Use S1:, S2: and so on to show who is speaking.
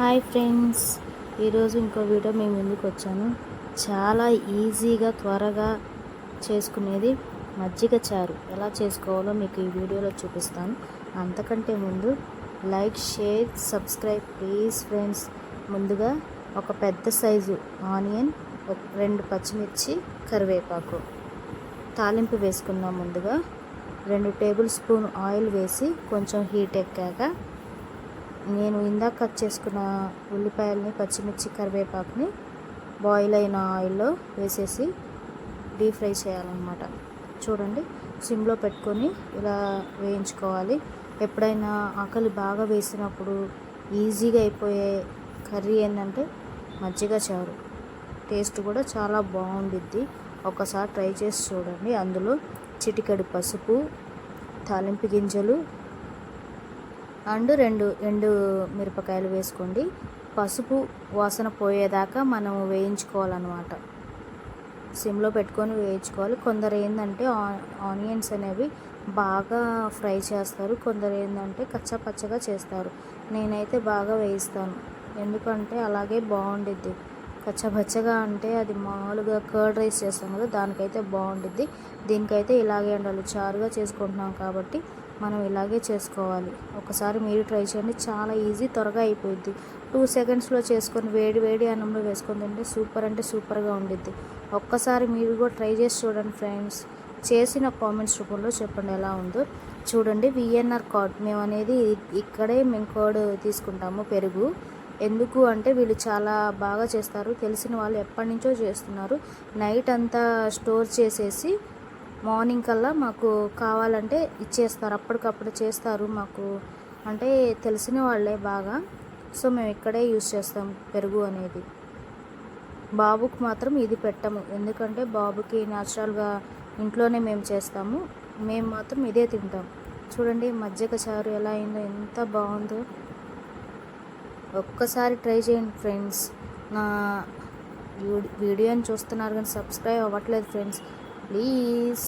S1: Hi friends. ఈరోజు ఇంకో video మేము ముందుకు వచ్చాను? చాలా ఈజీగా త్వరగా చేసుకునేది మజ్జిగ చారు. ఎలా చేసుకోవాలో మీకు ఈ వీడియోలో చూపిస్తాను. అంతకంటే ముందు like share subscribe please friends. ముందుగా ఒక పెద్ద సైజు ఆనియన్ ఒక రెండు పచ్చిమిర్చి కరివేపాకు తాలింపు వేసుకుందాం ముందుగా. రెండు టేబుల్ స్పూన్ ఆయిల్ వేసి కొంచెం హీట్ ఎక్కాక నేను ఇందాక కట్ చేసుకున్న ఉల్లిపాయలని పచ్చిమిర్చి కరివేపాకుని బాయిల్ అయిన ఆయిల్లో వేసేసి డీప్ ఫ్రై చేయాలన్నమాట. చూడండి సిమ్లో పెట్టుకొని ఇలా వేయించుకోవాలి. ఎప్పుడైనా ఆకలి బాగా వేసినప్పుడు ఈజీగా అయిపోయే కర్రీ ఏంటంటే మజ్జిగ చారు. టేస్ట్ కూడా చాలా బాగుండిద్ది. ఒకసారి ట్రై చేసి చూడండి. అందులో చిటికెడు పసుపు తాలింపు గింజలు అండ్ రెండు ఎండు మిరపకాయలు వేసుకోండి. పసుపు వాసన పోయేదాకా మనం వేయించుకోవాలన్నమాట. సిమ్లో పెట్టుకొని వేయించుకోవాలి. కొందరు ఏంటంటే ఆనియన్స్ అనేవి బాగా ఫ్రై చేస్తారు. కొందరు ఏంటంటే కచ్చా పచ్చగా చేస్తారు. నేనైతే బాగా వేయిస్తాను. ఎందుకంటే అలాగే బాగుండిద్ది. కచ్చపచ్చగా అంటే అది మామూలుగా కర్డ్ రైస్ చేస్తాం కదా దానికైతే బాగుంటుంది దీనికైతే ఇలాగే ఉండాలి చారుగా చేసుకుంటున్నాం కాబట్టి మనం ఇలాగే చేసుకోవాలి. ఒకసారి మీరు ట్రై చేయండి చాలా ఈజీ త్వరగా అయిపోయింది టూ సెకండ్స్లో చేసుకొని వేడి వేడి అన్నంలో వేసుకొని తింటే సూపర్ అంటే సూపర్గా ఉండిద్ది. ఒక్కసారి మీరు కూడా ట్రై చేసి చూడండి ఫ్రెండ్స్. చేసిన కామెంట్స్ రూపంలో చెప్పండి ఎలా ఉందో. చూడండి విఎన్ఆర్ కార్డ్ మేము అనేది ఇక్కడే మేము కార్డ్ తీసుకుంటాము పెరుగు. ఎందుకు అంటే వీళ్ళు చాలా బాగా చేస్తారు. తెలిసిన వాళ్ళు ఎప్పటి నుంచో చేస్తున్నారు. నైట్ అంతా స్టోర్ చేసేసి మార్నింగ్ కల్లా మాకు కావాలంటే ఇచ్చేస్తారు. అప్పటికప్పుడు చేస్తారు మాకు. అంటే తెలిసిన వాళ్ళే బాగా. సో మేము ఇక్కడే యూస్ చేస్తాం పెరుగు అనేది. బాబుకు మాత్రం ఇది పెట్టము. ఎందుకంటే బాబుకి న్యాచురల్గా ఇంట్లోనే మేము చేస్తాము. మేము మాత్రం ఇదే తింటాం. చూడండి మజ్జిగ చారు ఎలా అయిందో ఎంత బాగుందో. ఒక్కసారి ట్రై చేయండి ఫ్రెండ్స్. నా వీడియోని చూస్తున్నారు కానీ సబ్స్క్రైబ్ అవ్వట్లేదు ఫ్రెండ్స్. ప్లీజ్.